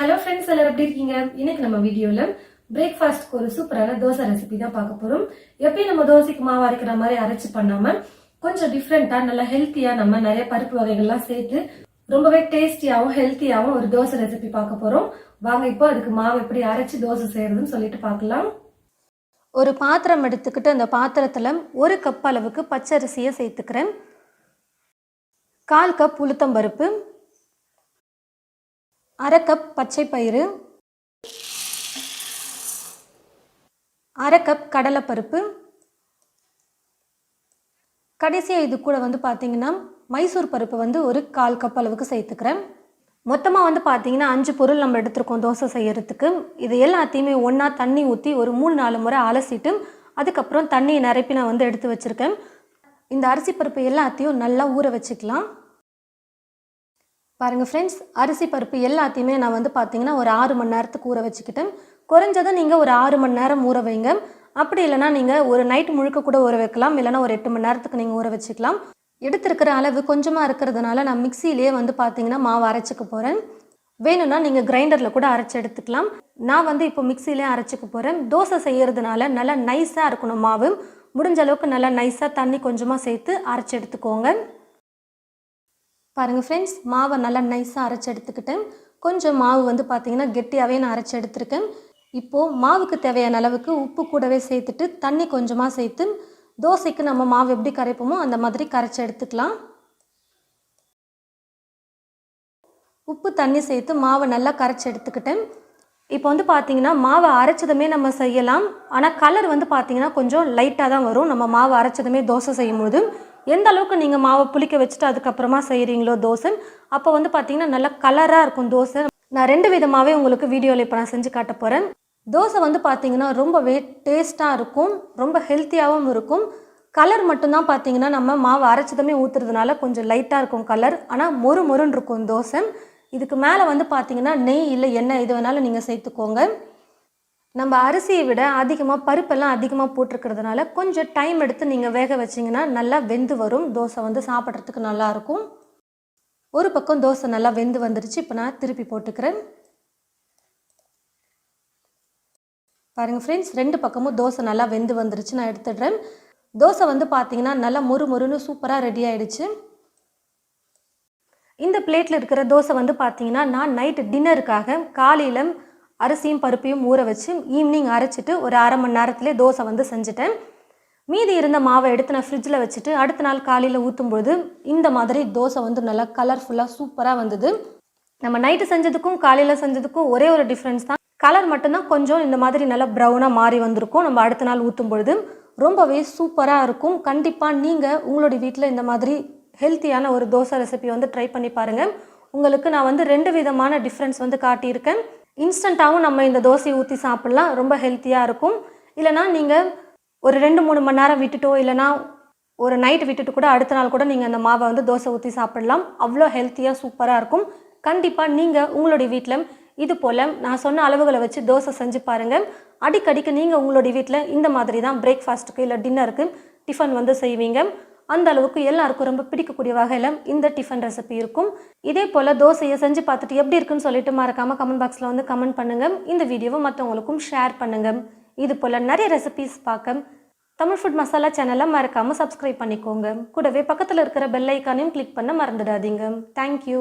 Hello friends எல்லாரும் எப்படி இருக்கீங்க? இன்னைக்கு நம்ம வீடியோல பிரேக்ஃபாஸ்ட்க்கு ஒரு சூப்பரான தோசை ரெசிபி தான் பார்க்க போறோம். எப்பயும் நம்ம தோசைக்கு மாவு அரைக்கிற மாதிரி அரைச்சு பண்ணாம கொஞ்சம் டிஃப்ரெண்டா நல்லா ஹெல்த்தியா நம்ம நிறைய பருப்பு வகைகள்லாம் சேர்த்து ரொம்பவே டேஸ்டியாவும் ஹெல்த்தியாவும் ஒரு தோசை ரெசிபி பார்க்க போறோம். வாங்க இப்போ அதுக்கு மாவு எப்படி அரைச்சு தோசை செய்யறதுன்னு சொல்லிட்டு பார்க்கலாம். ஒரு பாத்திரம் எடுத்துக்கிட்டு அந்த பாத்திரத்தில் ஒரு கப் அளவுக்கு பச்சரிசியை சேர்த்துக்கிறேன். கால் கப் உளுத்தம்பருப்பு அரை கப் பச்சை பயிறு அரை கப் கடலைப்பருப்பு. கடைசியாக இது கூட வந்து பார்த்தீங்கன்னா மைசூர் பருப்பு வந்து ஒரு கால் கப் அளவுக்கு சேர்த்துக்கிறேன். மொத்தமாக வந்து பார்த்தீங்கன்னா அஞ்சு பொருள் நம்ம எடுத்துருக்கோம் தோசை செய்கிறதுக்கு இது எல்லாத்தையுமே ஒன்றா தண்ணி ஊற்றி ஒரு மூணு நாலு முறை அலசிட்டு அதுக்கப்புறம் தண்ணியை நிரப்பி நான் வந்து எடுத்து வச்சுருக்கேன். இந்த அரிசி பருப்பு எல்லாத்தையும் நல்லா ஊற வச்சுக்கலாம். பாருங்கள் ஃப்ரெண்ட்ஸ் அரிசி பருப்பு எல்லாத்தையுமே நான் வந்து பார்த்தீங்கன்னா ஒரு ஆறு மணி நேரத்துக்கு ஊற வச்சுக்கிட்டேன். குறைஞ்சதை நீங்கள் ஒரு ஆறு மணி நேரம் ஊற வைங்க. அப்படி இல்லைனா நீங்கள் ஒரு நைட் முழுக்க கூட ஊற வைக்கலாம். இல்லைனா ஒரு எட்டு மணி நேரத்துக்கு நீங்கள் ஊற வச்சுக்கலாம். எடுத்திருக்கிற அளவு கொஞ்சமாக இருக்கிறதுனால நான் மிக்சியிலேயே வந்து பார்த்தீங்கன்னா மாவு அரைச்சிக்க போகிறேன் வேணும்னா நீங்கள் கிரைண்டரில் கூட அரைச்சி எடுத்துக்கலாம். நான் வந்து இப்போ மிக்சியிலே அரைச்சிக்க போகிறேன் தோசை செய்யறதுனால நல்லா நைஸாக இருக்கணும் மாவு. முடிஞ்ச அளவுக்கு நல்லா நைஸாக தண்ணி கொஞ்சமாக சேர்த்து அரைச்சி எடுத்துக்கோங்க. பாருங்கள் ஃப்ரெண்ட்ஸ் மாவை நல்லா நைஸாக அரைச்சி எடுத்துக்கிட்டேன் கொஞ்சம் மாவு வந்து பார்த்தீங்கன்னா கெட்டியாகவே நான் அரைச்சி எடுத்துருக்கேன். இப்போது மாவுக்கு தேவையான அளவுக்கு உப்பு கூடவே சேர்த்துட்டு தண்ணி கொஞ்சமாக சேர்த்து தோசைக்கு நம்ம மாவு எப்படி கரைப்போமோ அந்த மாதிரி கரைச்சி எடுத்துக்கலாம். உப்பு தண்ணி சேர்த்து மாவை நல்லா கரைச்சி எடுத்துக்கிட்டேன் இப்போ வந்து பார்த்திங்கன்னா மாவை அரைச்சதுமே நம்ம செய்யலாம். ஆனால் கலர் வந்து பார்த்திங்கன்னா கொஞ்சம் லைட்டாக தான் வரும். நம்ம மாவு அரைச்சதுமே தோசை செய்யும்போது. எந்த அளவுக்கு நீங்கள் மாவை புளிக்க வச்சுட்டு அதுக்கப்புறமா செய்கிறீங்களோ தோசை. அப்போ வந்து பார்த்தீங்கன்னா நல்லா கலராக இருக்கும் தோசை. நான் ரெண்டு விதமாகவே உங்களுக்கு வீடியோவில் இப்போ நான் செஞ்சு காட்ட போகிறேன் தோசை வந்து பார்த்தீங்கன்னா ரொம்பவே டேஸ்ட்டாக இருக்கும். ரொம்ப ஹெல்த்தியாகவும் இருக்கும். கலர் மட்டும்தான் பார்த்தீங்கன்னா நம்ம மாவு அரைச்சதுமே ஊற்றுறதுனால கொஞ்சம் லைட்டாக இருக்கும் கலர் ஆனால் மொறு மொறுன்னு இருக்கும் தோசை. இதுக்கு மேலே வந்து பார்த்தீங்கன்னா நெய் இல்லை எண்ணெய் இது வேணாலும் நீங்கள் சேர்த்துக்கோங்க. நம்ம அரிசியை விட அதிகமாக பருப்பெல்லாம் அதிகமாக போட்டிருக்கிறதுனால கொஞ்சம் டைம் எடுத்து நீங்கள் வேக வச்சிங்கன்னா நல்லா வெந்து வரும். தோசை வந்து சாப்பிட்றதுக்கு நல்லாயிருக்கும் ஒரு பக்கம் தோசை நல்லா வெந்து வந்துருச்சு. இப்போ நான் திருப்பி போட்டுக்கிறேன். பாருங்கள் ஃப்ரெண்ட்ஸ் ரெண்டு பக்கமும் தோசை நல்லா வெந்து வந்துருச்சு. நான் எடுத்துடுறேன். தோசை வந்து பார்த்தீங்கன்னா நல்லா மொறு மொறுன்னு சூப்பராக ரெடி ஆகிடுச்சு இந்த பிளேட்டில் இருக்கிற தோசை வந்து பார்த்தீங்கன்னா நான் நைட்டு டின்னருக்காக காலையில் அரிசியும் பருப்பையும் ஊற வச்சு ஈவினிங் அரைச்சிட்டு ஒரு அரை மணி நேரத்துலேயே தோசை வந்து செஞ்சுட்டேன். மீதி இருந்த மாவை எடுத்து நான் ஃப்ரிட்ஜில் வச்சுட்டு அடுத்த நாள் காலையில் ஊற்றும்பொழுது இந்த மாதிரி தோசை வந்து நல்லா கலர்ஃபுல்லாக சூப்பராக வந்தது. நம்ம நைட்டு செஞ்சதுக்கும் காலையில் செஞ்சதுக்கும் ஒரே ஒரு டிஃப்ரென்ஸ் தான். கலர் மட்டும்தான் கொஞ்சம் இந்த மாதிரி நல்லா ப்ரௌனாக மாறி வந்திருக்கும். நம்ம அடுத்த நாள் ஊற்றும் பொழுது ரொம்பவே சூப்பராக இருக்கும். கண்டிப்பாக நீங்கள் உங்களுடைய வீட்டில் இந்த மாதிரி ஹெல்த்தியான ஒரு தோசை ரெசிபி வந்து ட்ரை பண்ணி பாருங்கள் உங்களுக்கு நான் வந்து ரெண்டு விதமான டிஃப்ரென்ஸ் வந்து காட்டியிருக்கேன். இன்ஸ்டண்ட்டாகவும் நம்ம இந்த தோசையை ஊற்றி சாப்பிட்லாம். ரொம்ப ஹெல்த்தியாக இருக்கும். இல்லைனா நீங்கள் ஒரு ரெண்டு மூணு மணி நேரம் விட்டுட்டோ இல்லைனா ஒரு நைட் விட்டுட்டு கூட அடுத்த நாள் கூட நீங்கள் அந்த மாவை வந்து தோசை ஊற்றி சாப்பிடலாம். அவ்வளோ ஹெல்த்தியாக சூப்பராக இருக்கும். கண்டிப்பாக நீங்கள் உங்களுடைய வீட்டில் இது போல் நான் சொன்ன அளவுகளை வச்சு தோசை செஞ்சு பாருங்கள் அடிக்கடிக்கு நீங்கள் உங்களுடைய வீட்டில் இந்த மாதிரி தான் பிரேக்ஃபாஸ்ட்டுக்கு இல்லை டின்னருக்கு டிஃபன் வந்து செய்வீங்க. அந்த அளவுக்கு எல்லாருக்கும் ரொம்ப பிடிக்கக்கூடிய வகையில் இந்த டிஃபன் ரெசிபி இருக்கும். இதே போல் தோசையை செஞ்சு பார்த்துட்டு எப்படி இருக்குன்னு சொல்லிட்டு மறக்காமல் கமெண்ட் பாக்ஸில் வந்து கமெண்ட் பண்ணுங்கள் இந்த வீடியோவை மற்றவங்களுக்கும் ஷேர் பண்ணுங்கள் இது போல் நிறைய ரெசிபிஸ் பார்க்க தமிழ் ஃபுட் மசாலா சேனலை மறக்காமல் சப்ஸ்கிரைப் பண்ணிக்கோங்க. கூடவே பக்கத்தில் இருக்கிற பெல் ஐக்கானையும் கிளிக் பண்ண மறந்துடாதீங்க. தேங்க்யூ